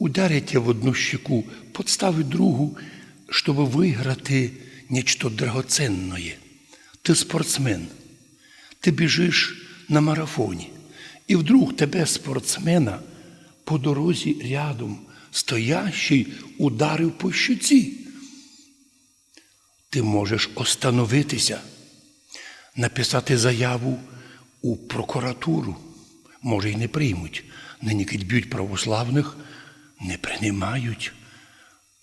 ударять тебе в одну щеку, подставить другу, чтобы выиграти нечто драгоценное. Ти спортсмен, ти біжиш на марафоні, і вдруг тебе, спортсмена, по дорозі рядом стоящий ударив по щуці. Ти можеш остановитися, написати заяву у прокуратуру. Може, й не приймуть. Нині б'ють православних, не приймають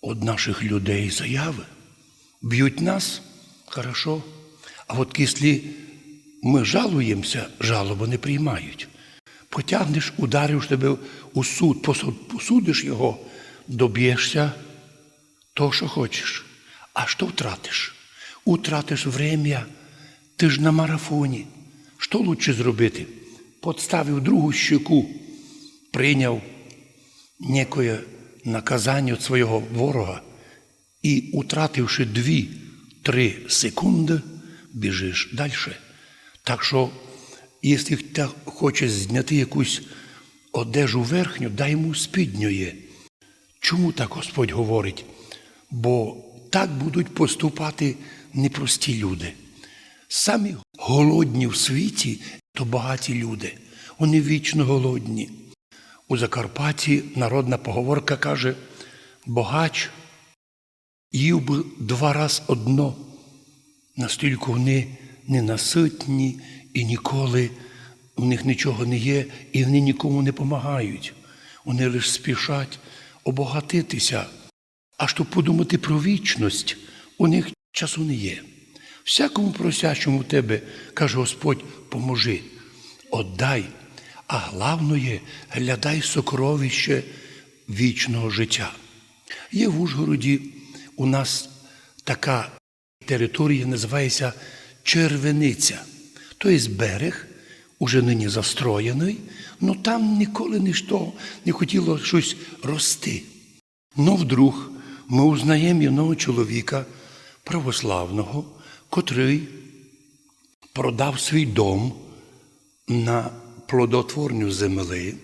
від наших людей заяви. Б'ють нас, хорошо. А от якщо ми жалуємося, жалоби не приймають. Потягнеш, удариш тебе у суд, посудиш його, доб'єшся того, що хочеш. А що втратиш? Утратиш время, ти ж на марафоні. Що лучше зробити? Подставив другу щеку, прийняв некое наказання від свого ворога і, утративши дві-три секунди, біжиш далі. Так що, якщо ти хочеш зняти якусь одежу верхню, дай йому спідньої. Чому так Господь говорить? Бо так будуть поступати непрості люди. Самі голодні в світі то багаті люди. Вони вічно голодні. У Закарпатті народна поговорка каже: богач їв би два раз одно, настільки вони ненаситні і ніколи у них нічого не є, і вони нікому не допомагають. Вони лише спішать обогатитися. А щоб подумати про вічність, у них часу не є. Всякому просящому тебе, каже Господь, поможи, отдай, а головне, глядай сокровище вічного життя. Є в Ужгороді у нас така територія, називається Червениця. Тобто берег, уже нині застроєний, але там ніколи ніщо не хотіло щось рости. Но вдруг ми узнаємо юного чоловіка православного, котрий продав свій дом на плодотворню земли,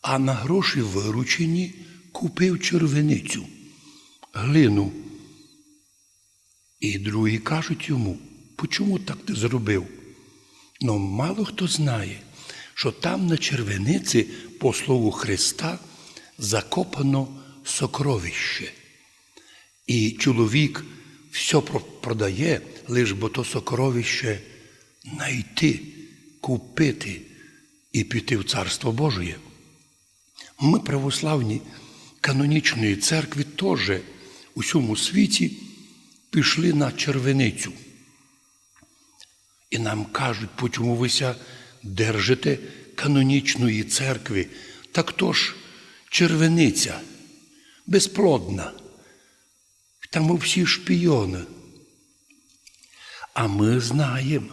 а на гроші виручені купив червеницю, глину. І другі кажуть йому, чому так ти зробив? Ну, мало хто знає, що там на червениці, по слову Христа, закопано сокровище. І чоловік все продає, лиш бо то сокровище знайти, купити і піти в Царство Божє. Ми, православні канонічної церкви, теж у всьому світі пішли на червеницю. І нам кажуть, чому ви ся держите канонічної церкви. Так то ж червениця безплодна. Там всі шпійони. А ми знаємо,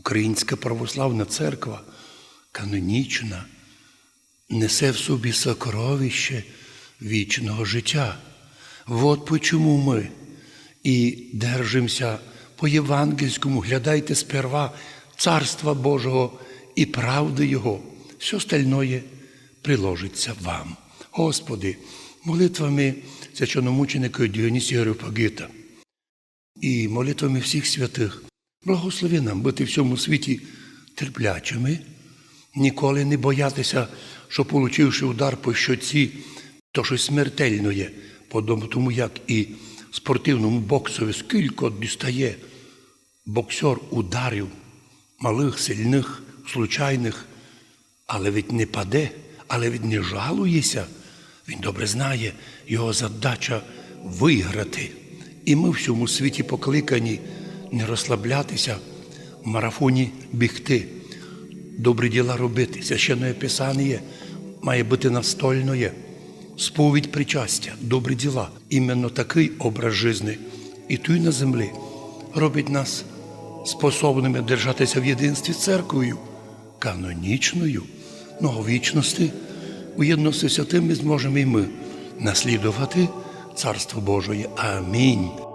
Українська православна церква канонічна несе в собі сокровище вічного життя. От чому ми і держимося по євангельському, глядайте сперва Царства Божого і правди Його. Все остальное приложиться вам. Господи, молитвами священномученика Діонісія Ареопагита і молитвами всіх святих, благослови нам бути в цьому світі терплячими, ніколи не боятися, що, получивши удар по щоці, то щось смертельне є, тому як і спортивному боксові скільки дістає боксер ударів малих, сильних, случайних, але ведь не паде, але ведь не жалується. Він добре знає, його задача виграти. І ми в цьому світі покликані не розслаблятися, в марафоні бігти, добрі діла робити. Священне Писання має бути настольне, сповідь причастя, добрі діла. Іменно такий образ життя і тут на землі робить нас способними держатися в єдинстві з церквою, канонічною, многовічності, у єдності святим ми зможемо і ми наслідувати Царство Божої. Амінь.